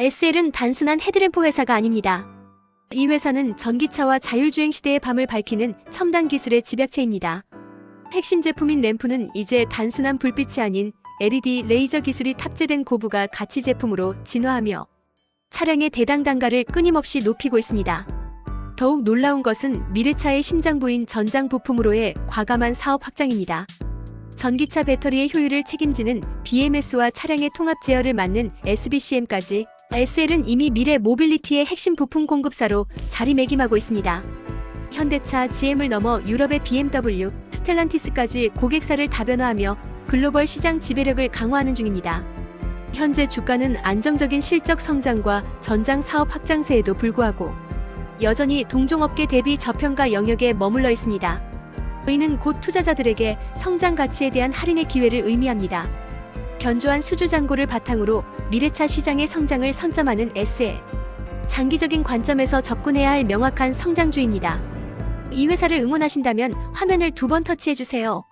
SL은 단순한 헤드램프 회사가 아닙니다. 이 회사는 전기차와 자율주행 시대의 밤을 밝히는 첨단 기술의 집약체입니다. 핵심 제품인 램프는 이제 단순한 불빛이 아닌 LED 레이저 기술이 탑재된 고부가 가치 제품으로 진화하며 차량의 대당 단가를 끊임없이 높이고 있습니다. 더욱 놀라운 것은 미래차의 심장부인 전장 부품으로의 과감한 사업 확장입니다. 전기차 배터리의 효율을 책임지는 BMS와 차량의 통합 제어를 맡는 SBCM까지 SL은 이미 미래 모빌리티의 핵심 부품 공급사로 자리매김하고 있습니다. 현대차 GM을 넘어 유럽의 BMW, 스텔란티스까지 고객사를 다변화하며 글로벌 시장 지배력을 강화하는 중입니다. 현재 주가는 안정적인 실적 성장과 전장 사업 확장세에도 불구하고 여전히 동종업계 대비 저평가 영역에 머물러 있습니다. 이는 곧 투자자들에게 성장 가치에 대한 할인의 기회를 의미합니다. 견조한 수주 잔고를 바탕으로 미래차 시장의 성장을 선점하는 SL. 장기적인 관점에서 접근해야 할 명확한 성장주입니다. 이 회사를 응원하신다면 화면을 두 번 터치해 주세요.